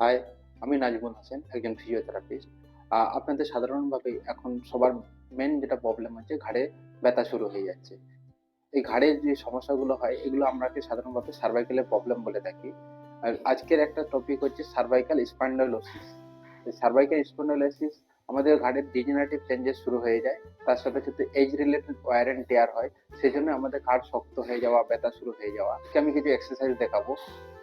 High আমি নাজমুল হাসান, একজন physiotherapist আপনাদের সাধারণভাবে এখন সবার মেন যেটা প্রবলেম হচ্ছে, ঘাড়ে ব্যথা শুরু হয়ে যাচ্ছে। এই ঘাড়ের যে সমস্যাগুলো হয়, এগুলো আমরাকে সাধারণভাবে সার্ভাইকালের প্রবলেম বলে থাকি। আর আজকের একটা টপিক হচ্ছে সার্ভাইকাল স্পান্ডালোসিস সার্ভাইকাল স্পান্ডালোসিস আমাদের ঘাড়ের ডিজেনারেটিভ চেঞ্জেস শুরু হয়ে যায়। তার সাথে সাথে age related wear and tear হয়। সেই জন্য আমাদের ঘাড় শক্ত হয়ে যাওয়া, ব্যথা শুরু হয়ে যাওয়া। আমি কিছু এক্সারসাইজ দেখাবো।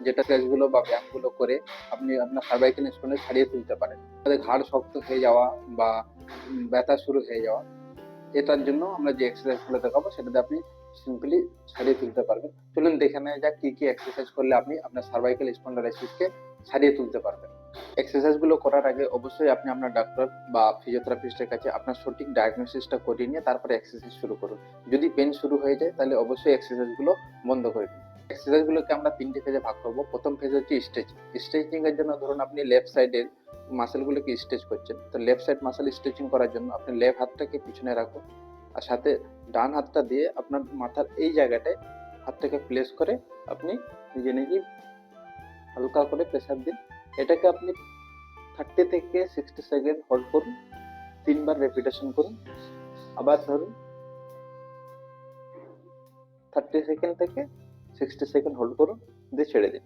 যেটা কাজগুলো বা ব্যায়ামগুলো করে আপনি আপনার সার্ভাইকেল স্পান্ডাল ছাড়িয়ে তুলতে পারেন। আমাদের ঘাড় শক্ত হয়ে যাওয়া বা ব্যথা শুরু হয়ে যাওয়া, এটার জন্য আমরা যে এক্সারসাইজগুলো দেখাবো, সেটাতে আপনি সিম্পলি ছাড়িয়ে তুলতে পারবেন। চলুন দেখে নেওয়া যাক কি কি এক্সারসাইজ করলে আপনি আপনার সার্ভাইকেল স্পন্ডালাইসিসকে ছাড়িয়ে তুলতে পারবেন। এক্সারসাইজগুলো করার আগে অবশ্যই আপনি আপনার ডাক্তার বা ফিজিওথেরাপিস্টের কাছে আপনার সঠিক ডায়াগনোসিসটা করিয়ে নিয়ে তারপরে এক্সারসাইজ শুরু করুন। যদি পেন শুরু হয়ে যায়, তাহলে অবশ্যই এক্সারসাইজগুলো বন্ধ করে দিন। এক্সারসাইজ গুলোকে আমরা তিনটে ফেজে ভাগ করব। প্রথম ফেজ হচ্ছে স্ট্রেচিং স্ট্রেচিং এর জন্য ধরুন আপনি লেফট সাইডের মাসেল গুলোকে স্ট্রেচ করছেন। তো লেফট সাইড মাসেল স্ট্রেচিং করার জন্য আপনি লেফট হাতটাকে পিছনে রাখুন আর সাথে ডান হাতটা দিয়ে আপনার মাথার এই জায়গাটায় হাতটাকে প্লেস করে আপনি নিজে নিজে হালকা করে প্রেসার দিন এটাকে আপনি থার্টি থেকে সিক্সটি সেকেন্ড হোল্ড করুন, তিনবার রেপিটেশন করুন, আবার ধরুন থার্টি সেকেন্ড থেকে সিক্সটি সেকেন্ড হোল্ড করুন, দিয়ে ছেড়ে দিন।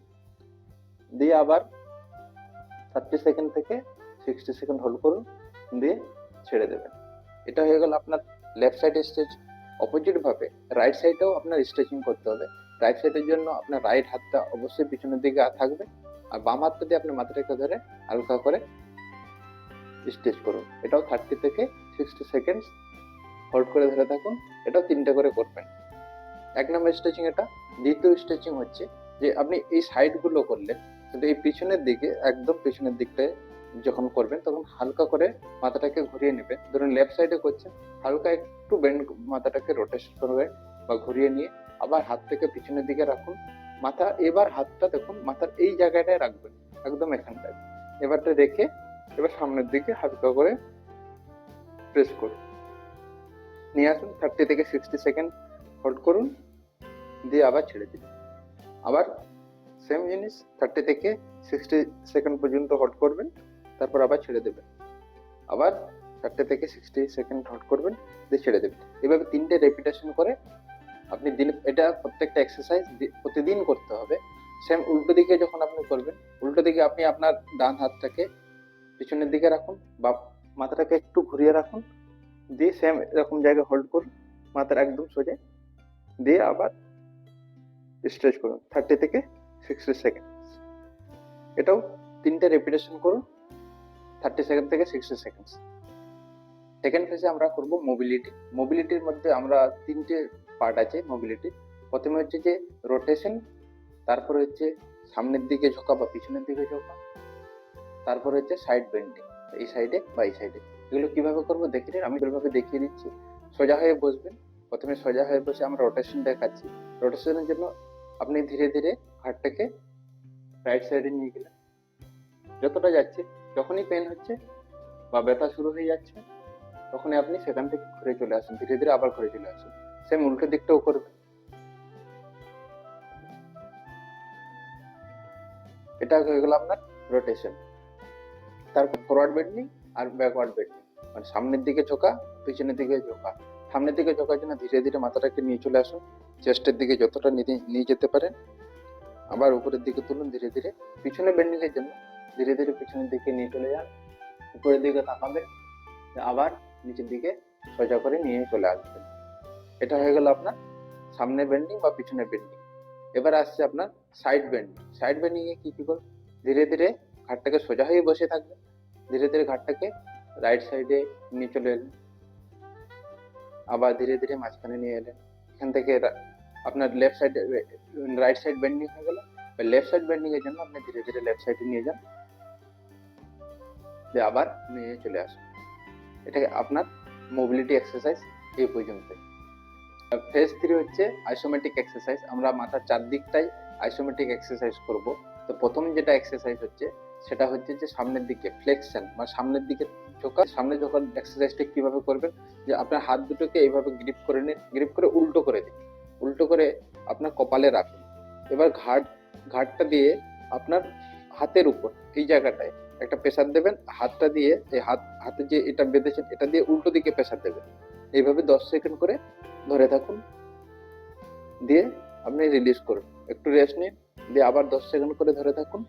দিয়ে আবার থার্টি সেকেন্ড থেকে সিক্সটি সেকেন্ড হোল্ড করুন, দিয়ে ছেড়ে দেবেন। এটা হয়ে গেল আপনার লেফট সাইড স্ট্রেচ অপোজিট ভাবে রাইট সাইডেও আপনার স্ট্রেচিং করতে হবে। রাইট সাইডের জন্য আপনার রাইট হাতটা অবশ্যই পিছনের দিকে থাকবে। আর বাম হাতটা দিয়ে আপনি মাথাটাকে ধরে হালকা করে স্ট্রেচ করুন। এটাও থার্টি থেকে সিক্সটি সেকেন্ডস হোল্ড করে ধরে থাকুন। এটাও তিনটে করে করবেন। এক নম্বর স্ট্রেচিং এটা। দ্বিতীয় স্ট্রেচিং হচ্ছে যে আপনি এই সাইডগুলো করলেন কিন্তু এই পিছনের দিকে, একদম পিছনের দিকটায় যখন করবেন, তখন হালকা করে মাথাটাকে ঘুরিয়ে নেবেন। ধরুন লেফট সাইডে করছেন, হালকা একটু বেন্ড মাথাটাকে রোটেশন করবে বা ঘুরিয়ে নিয়ে আবার হাতটাকে পিছনের দিকে রাখুন। মাথা এবার হাতটা দেখুন, মাথার এই জায়গাটায় রাখবেন, একদম এখানটায়। এবারটা রেখে, এবার সামনের দিকে হালকা করে প্রেস করুন। নিয়ে আসুন থার্টি থেকে সিক্সটি সেকেন্ড হোল্ড করুন, দিয়ে আবার ছেড়ে দিন। আবার সেম জিনিস থার্টি থেকে সিক্সটি সেকেন্ড পর্যন্ত হোল্ড করবেন, তারপর আবার ছেড়ে দেবেন। আবার থার্টি থেকে সিক্সটি সেকেন্ড হোল্ড করবেন, দিয়ে ছেড়ে দেবেন। এভাবে তিনটে রেপিটেশন করে আপনি দিন, এটা প্রত্যেকটা এক্সারসাইজ প্রতিদিন করতে হবে। সেম উল্টো দিকে যখন আপনি করবেন, উল্টো দিকে আপনি আপনার ডান হাতটাকে পিছনের দিকে রাখুন বা মাথাটাকে একটু ঘুরিয়ে রাখুন। দিয়ে সেম এরকম জায়গায় হোল্ড করুন, মাথার একদম সোজা। দিয়ে আবার স্ট্রেচ করুন থার্টি থেকে সিক্সটি সেকেন্ড এটাও তিনটে রেপিটেশন করুন থার্টি সেকেন্ড থেকে সিক্সটি সেকেন্ড সেকেন্ড ফেজে আমরা করব মোবিলিটি মোবিলিটির মধ্যে আমরা তিনটে পার্ট আছে মোবিলিটি প্রথমে হচ্ছে যে রোটেশন তারপরে হচ্ছে সামনের দিকে ঝোঁকা বা পিছনের দিকে ঝোঁকা, তারপরে হচ্ছে সাইড বেন্ডিং এই সাইডে বা এই সাইডে এগুলো কীভাবে করব? দেখে নিন, আমি এভাবে দেখিয়ে দিচ্ছি। সোজা হয়ে বসবেন। প্রথমে সোজা হয়ে বসে আমরা রোটেশন দেখাচ্ছি। রোটেশনের জন্য আপনি ধীরে ধীরে হাতটাকে রাইট সাইডে নিয়ে গেলেন। যতটা যাচ্ছে, যখনই পেন হচ্ছে বা ব্যথা শুরু হয়ে যাচ্ছে, তখনই আপনি সেখান থেকে ঘুরে চলে আসুন। ধীরে ধীরে আবার ঘুরে চলে আসুন। সেম উল্টো দিকটাও করবেন এটা হয়ে গেল আপনার রোটেশন তারপর ফরওয়ার্ড বেন্ডিং আর ব্যাকওয়ার্ড বেন্ডিং মানে সামনের দিকে ঝোঁকা, পিছনের দিকে ঝোঁকা। সামনের দিকে ঝোঁকার জন্য ধীরে ধীরে মাথাটাকে নিয়ে চলে আসুন। চেস্টের দিকে যতটা নিয়ে যেতে পারেন, আবার উপরের দিকে তুলুন ধীরে ধীরে। পিছনে বেন্ডিং এর জন্য ধীরে ধীরে পিছনের দিকে নিয়ে চলে যান। উপরের দিকে তাকাবেন, আবার নিচের দিকে সোজা করে নিয়ে চলে আসবেন। এটা হয়ে গেল আপনার সামনে বেন্ডিং বা পিছনে বেন্ডিং এবার আসছে আপনার সাইড বেন্ডিং সাইড বেন্ডিং এ কি কি করুন ধীরে ধীরে ঘাটটাকে সোজা হয়ে বসে থাকবেন ধীরে ধীরে ঘাটটাকে রাইট সাইডে নিয়ে চলে এলেন। আবার ধীরে ধীরে মাঝখানে নিয়ে এলেন। এখান থেকে আপনার left side right side bending হয়ে গেল। লেফট সাইড বেন্ডিং এর জন্য আপনি ধীরে ধীরে লেফট সাইডে নিয়ে যান। আবার নিয়ে চলে আসুন। এটাকে আপনার মোবিলিটি এক্সারসাইজ এই পর্যন্ত ফেজ থ্রি হচ্ছে আইসোমেটিক এক্সারসাইজ আমরা মাথার চারদিকটাই আইসোমেটিক এক্সারসাইজ করব। তো প্রথম যেটা এক্সারসাইজ হচ্ছে, সেটা হচ্ছে যে সামনের দিকে ফ্লেক্সন বা সামনের দিকে ঝোঁকা। সামনে যখন এক্সারসাইজটা কীভাবে করবেন? যে আপনার হাত দুটোকে এইভাবে গ্রিপ করে নিন গ্রিপ করে উল্টো করে দিন। উল্টো করে আপনার কপালে রাখুন। এবার ঘাট, ঘাটটা দিয়ে আপনার হাতের উপর, এই জায়গাটায় একটা প্রেশার দেবেন। হাতটা দিয়ে, এই হাত, হাতে যে এটা বেঁধেছেন, এটা দিয়ে উল্টো দিকে প্রেশার দেবেন। এইভাবে দশ সেকেন্ড করে ধরে থাকুন। দিয়ে আপনি রিলিজ করুন। একটু রেস্ট নিন, দিয়ে আবার দশ সেকেন্ড করে ধরে থাকুন।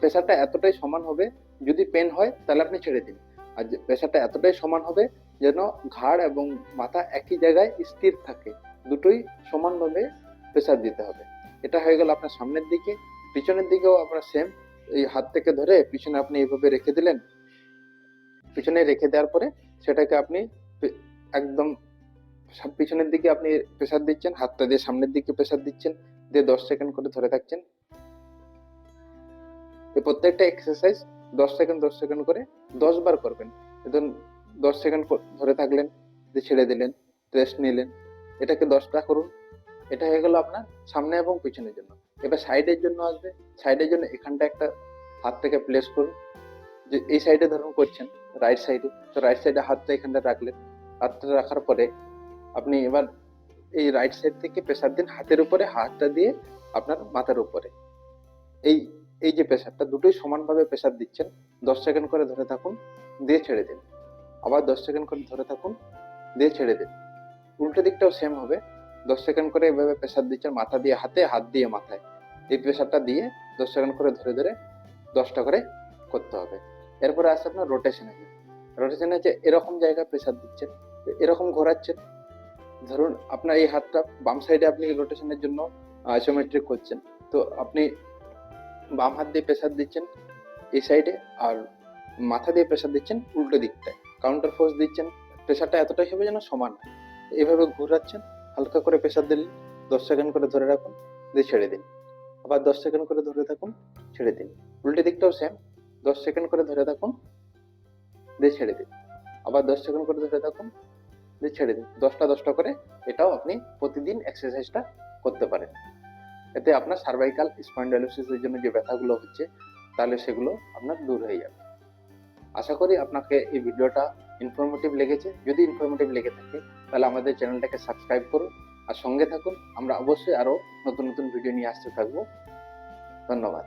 প্রেশারটা এতটাই সমান হবে, যদি পেন হয়, তাহলে আপনি ছেড়ে দিন। আর যে প্রেসারটা এতটাই সমান হবে, যেন ঘাড় এবং মাথা একই জায়গায় স্থির থাকে। দুটোই সমানভাবে প্রেশার দিতে হবে। এটা হয়ে গেল আপনার সামনের দিকে। পিছনের দিকেও আপনার সেম এই হাত থেকে ধরে পিছনে আপনি এইভাবে রেখে দিলেন। পিছনে রেখে দেওয়ার পরে সেটাকে আপনি একদম পিছনের দিকে আপনি প্রেসার দিচ্ছেন, হাতটা দিয়ে সামনের দিকে প্রেসার দিচ্ছেন, দিয়ে দশ সেকেন্ড করে ধরে থাকছেন। প্রত্যেকটা এক্সারসাইজ দশ সেকেন্ড দশ সেকেন্ড করে দশ বার করবেন। ধরুন দশ সেকেন্ড ধরে থাকলেন, দিয়ে ছেড়ে দিলেন রেস্ট নিলেন, এটাকে দশটা করুন। এটা হয়ে গেল আপনার সামনে এবং পিছনের জন্য। এবার সাইডের জন্য আসবে। সাইডের জন্য এখানটা একটা হাত থেকে প্লেস করুন। যে এই সাইডে ধরুন করছেন রাইট সাইডে তো রাইট সাইডে হাতটা এখানটা রাখলেন। হাতটা রাখার পরে আপনি এবার এই রাইট সাইড থেকে প্রেসার দিন হাতের উপরে, হাতটা দিয়ে আপনার মাথার উপরে। এই এই যে প্রেসারটা দুটোই সমানভাবে প্রেসার দিচ্ছেন, দশ সেকেন্ড করে ধরে থাকুন, দিয়ে ছেড়ে দিন। আবার দশ সেকেন্ড করে ধরে থাকুন, দিয়ে ছেড়ে দিন। উল্টো দিকটাও সেম হবে। দশ সেকেন্ড করে এভাবে প্রেসার দিচ্ছেন, মাথা দিয়ে হাতে, হাত দিয়ে মাথায়। এই প্রেসারটা দিয়ে দশ সেকেন্ড করে ধরে ধরে দশটা করে করতে হবে। এরপরে আসছে আপনার রোটেশন আছে রোটেশন আছে এরকম জায়গায় প্রেসার দিচ্ছেন, এরকম ঘোরাচ্ছেন। ধরুন, আপনার এই হাতটা বাম সাইডে আপনি রোটেশনের জন্য আইসোমেট্রিক করছেন। তো আপনি বাম হাত দিয়ে প্রেসার দিচ্ছেন এই সাইডে আর মাথা দিয়ে প্রেসার দিচ্ছেন উল্টো দিকটায়। কাউন্টার ফোর্স দিচ্ছেন প্রেসারটা এতটাই হবে যেন সমান। এইভাবে ঘোরাচ্ছেন, হালকা করে প্রেসার দিলেন, দশ সেকেন্ড করে ধরে রাখুন, দিয়ে ছেড়ে দিন। আবার দশ সেকেন্ড করে ধরে থাকুন, ছেড়ে দিন। উল্টো দিকটাও সেম দশ সেকেন্ড করে ধরে থাকুন দিয়ে ছেড়ে দিন। আবার দশ সেকেন্ড করে ধরে থাকুন, দিয়ে ছেড়ে দিন। দশটা দশটা করে এটাও আপনি প্রতিদিন এক্সারসাইজটা করতে পারেন। এতে আপনার সার্ভাইকাল স্পন্ডালোসিসের জন্য যে ব্যথাগুলো হচ্ছে, তাহলে সেগুলো আপনার দূর হয়ে যাবে। আশা করি আপনাকে এই ভিডিওটা ইনফরমেটিভ লেগেছে। যদি ইনফরমেটিভ লেগে থাকে, তাহলে আমাদের চ্যানেলটাকে সাবস্ক্রাইব করুন আর সঙ্গে থাকুন। আমরা অবশ্যই আরও নতুন নতুন ভিডিও নিয়ে আসতে থাকব। ধন্যবাদ।